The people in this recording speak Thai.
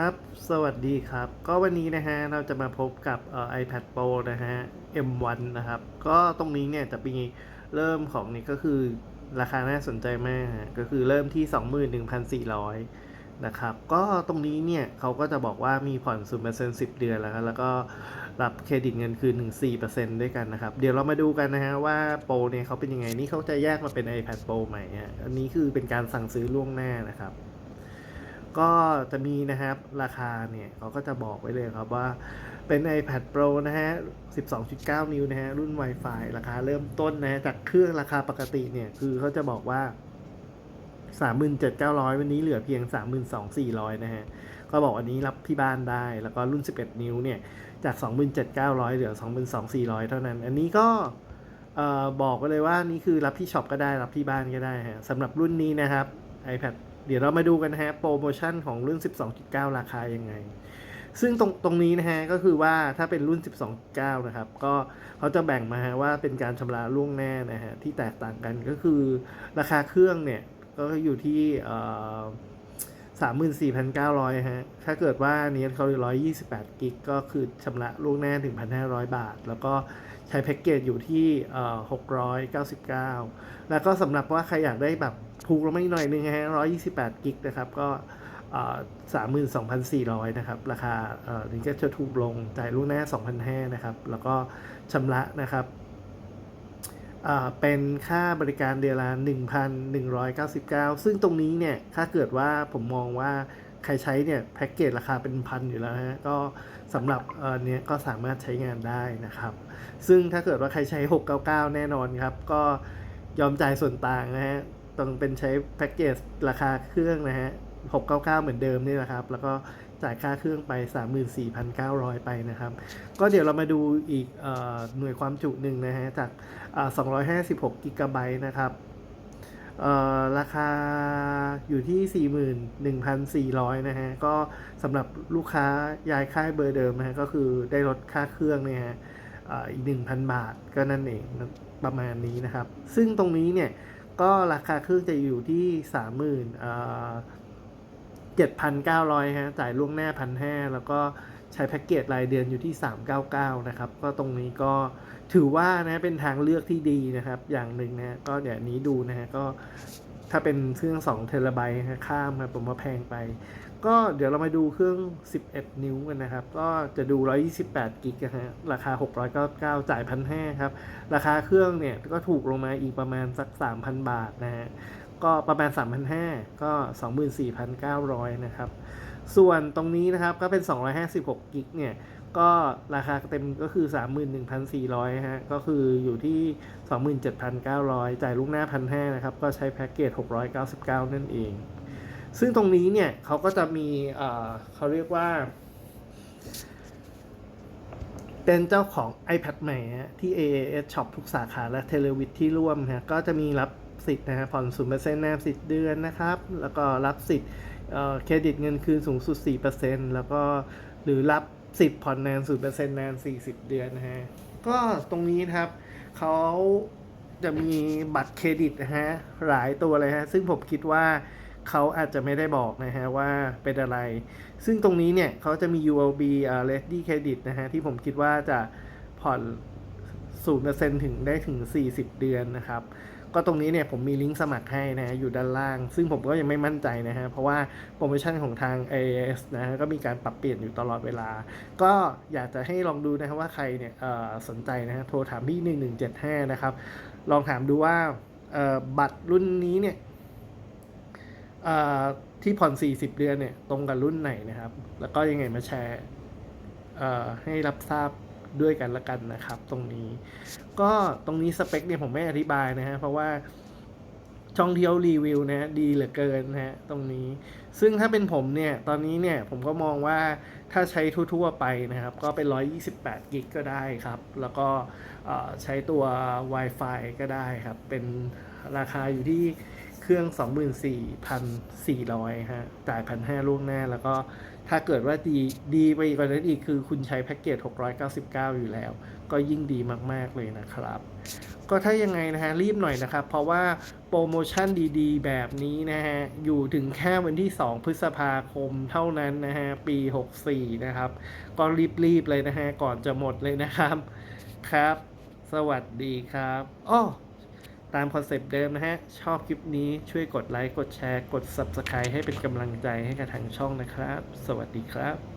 ครับ สวัสดีครับ ก็วันนี้นะฮะ เราจะมาพบกับเอ่อ iPad Pro นะฮะ M1 นะครับ ก็ตรงนี้เนี่ยจะมีเริ่มของนี่ก็คือราคาน่าสนใจมาก ก็คือเริ่มที่ 21,400 นะครับ ก็ตรงนี้เนี่ยเขาก็จะบอกว่ามีผ่อน 0% 10 เดือนแล้วครับแล้วก็รับเครดิตเงินคืนถึง4%ด้วยกันนะครับ เดี๋ยวเรามาดูกันนะฮะว่าโปรเนี่ยเขาเป็นยังไง นี่เขาจะแยกมาเป็น iPad Pro ใหม่ฮะ อันนี้คือเป็นการสั่งซื้อล่วงหน้านะครับ ก็จะมีนะครับราคาเนี่ยเขาก็จะบอกไว้เลยครับว่าเป็น iPad Pro นะฮะ 12.9 นิ้วนะฮะ รุ่น Wi-Fi ราคาเริ่มต้นนะฮะ จากเครื่องราคาปกติเนี่ย คือเขาจะบอกว่า 37,900 วันนี้เหลือเพียง 32,400 นะฮะ ก็บอกอันนี้รับที่บ้านได้ แล้วก็รุ่น 11 นิ้วเนี่ย จาก 27,900 เหลือ 22,400 เท่านั้น อันนี้ก็บอกไว้เลยว่านี่คือรับที่ช็อปก็ได้ รับที่บ้านก็ได้ฮะสำหรับรุ่นนี้นะครับ iPad เดี๋ยวเรามาดูกันนะฮะโปรโมชั่นของรุ่น 12.9 ราคายังไง ซึ่งตรงตรงนี้นะฮะก็คือว่าถ้าเป็นรุ่น 12.9 นะครับ ก็เขาจะแบ่งมาฮะว่าเป็นการชำระล่วงหน้านะฮะที่แตกต่างกันก็คือราคาเครื่องเนี่ยก็อยู่ที่เอ่อ34,900ฮะ ถ้าเกิดว่านี้เขา128กิกก็คือชำระล่วงหน้าถึง1,500บาท แล้วก็ใช้แพ็กเกจอยู่ที่เอ่อ699แล้วก็สำหรับว่าใครอยากได้แบบ ถูกลงมาอีกหน่อยนึงฮะ128กิกนะครับ ก็สามหมื่นสองพันสี่ร้อยนะครับ ราคาเอ่อนี้ก็จะถูกลงจ่ายล่วงหน้าสองพันห้านะครับ แล้วก็ชำระนะครับอ่าเป็นค่าบริการเดือนละ 1,199 ซึ่งตรงนี้เนี่ย ถ้าเกิดว่าผมมองว่าใครใช้เนี่ย แพ็กเกจราคาเป็นพันอยู่แล้วฮะ ก็สำหรับเออเนี้ยก็สามารถใช้งานได้นะครับ ซึ่งถ้าเกิดว่าใครใช้ 699 แน่นอนครับ ก็ยอมจ่ายส่วนต่างนะฮะ ต้องเป็นใช้แพ็กเกจราคาเครื่องนะฮะ 699 เหมือนเดิมนี่แหละครับ แล้วก็จ่ายค่าเครื่องไป 34,900 ไปนะครับ ก็เดี๋ยวเรามาดูอีกอหน่วยความจุหนึ่งนะฮะ จากอ่า256กิกะไบต์นะครับราคาอยู่ที่ 41,400 นะฮะ ก็สำหรับลูกค้าย้ายค่ายเบอร์เดิมนะฮะ ก็คือได้ลดค่าเครื่องเนี่ยฮะอีก 1,000 บาทก็นั่นเองประมาณนี้นะครับ ซึ่งตรงนี้เนี่ย ก็ราคาเครื่องจะอยู่ที่30,000อ่า7,900ฮะจ่ายล่วงหน้า1,500แล้วก็ใช้แพ็กเกจรายเดือนอยู่ที่ 399 นะครับ ก็ตรงนี้ก็ถือว่านะเป็นทางเลือกที่ดีนะครับ อย่างหนึ่งนะก็เดี๋ยวนี้ดูนะฮะก็ถ้าเป็นเครื่อง2เทราไบต์นะข้ามครับผมว่าแพงไป ก็เดี๋ยวเรามาดูเครื่อง 11 นิ้วกันนะครับ ก็จะดู 128 กิกะฮะ ราคา 699 จ่าย 1,500 ครับ ราคาเครื่องเนี่ย ก็ถูกลงมาอีกประมาณสัก 3,000 บาทนะฮะ ก็ประมาณ 3,500 ก็ 24,900 นะครับ ส่วนตรงนี้นะครับก็เป็น 256 กิกเนี่ย ก็ราคาเต็มก็คือ 31,400 ฮะ ก็คืออยู่ที่ 27,900 จ่ายลูกหน้า 1,500 นะครับ ก็ใช้แพ็กเกจ 699 นั่นเอง ซึ่งตรงนี้เนี่ยเขาก็จะมีเขาเรียกว่า เป็นเจ้าของ iPad ใหม่ที่ AAS Shop ทุกสาขาและ t e l e w i t ที่ร่วมฮะก็จะมีรับสิทธิ์นะฮะผ่อน0%แนม10เดือนนะครับ แล้วก็รับสิทธิ์เครดิตเงินคืนสูงสุด 4%แล้วก็หรือรับสิทธิ์ผ่อนนาน0%นาน 40 เดือนนะฮะ ก็ตรงนี้นะครับเขาจะมีบัตรเครดิตนะฮะหลายตัวเลยฮะ ซึ่งผมคิดว่า เขาอาจจะไม่ได้บอกนะฮะว่าเป็นอะไร ซึ่งตรงนี้เนี่ยเขาจะมี UOB อ่า Ready Credit นะฮะที่ผมคิดว่าจะผ่อน 0%ถึงได้ถึง 40 เดือนนะครับ ก็ตรงนี้เนี่ยผมมีลิงก์สมัครให้นะฮะอยู่ด้านล่าง ซึ่งผมก็ยังไม่มั่นใจนะฮะเพราะว่าโปรโมชั่นของทาง AIS นะฮะก็มีการปรับเปลี่ยนอยู่ตลอดเวลา ก็อยากจะให้ลองดูนะครับว่าใครเนี่ยสนใจนะฮะโทรถามที่1175 นะครับ ลองถามดูว่าบัตรรุ่นนี้เนี่ย ที่ผ่อน 40 เดือนเนี่ย ตรงกับรุ่นไหนนะครับ แล้วก็ยังไงมาแชร์ให้รับทราบด้วยกันละกันนะครับ ตรงนี้ ก็ตรงนี้สเปคเนี่ยผมไม่อธิบายนะฮะ เพราะว่าช่องเที่ยวรีวิวนะดีเหลือเกินนะฮะตรงนี้ ซึ่งถ้าเป็นผมเนี่ย ตอนนี้เนี่ยผมก็มองว่าถ้าใช้ทั่ว ๆ ไปนะครับ ก็เป็น 128 กิกก็ได้ครับ แล้วก็ใช้ตัว Wi-Fi ก็ได้ครับ เป็นราคาอยู่ที่ เครื่อง 24,400 ฮะ จ่าย1,500ล่วงหน้า แล้วก็ถ้าเกิดว่าดีดีไปกว่านั้นอีกคือคุณใช้แพ็กเกจ 699 อยู่แล้ว ก็ยิ่งดีมากๆเลยนะครับ ก็ถ้ายังไงนะฮะ รีบหน่อยนะครับ เพราะว่าโปรโมชั่นดีๆ แบบนี้นะฮะ อยู่ถึงแค่วันที่ 2 พฤษภาคมเท่านั้นนะฮะ ปี 64 นะครับ ก็รีบๆเลยนะฮะ ก่อนจะหมดเลยนะครับ ครับ สวัสดีครับอ้อ ตามคอนเซปต์เดิมนะฮะ ชอบคลิปนี้ช่วยกดไลค์ กดแชร์ กด Subscribe ให้เป็นกำลังใจให้กับทางช่องนะครับ สวัสดีครับ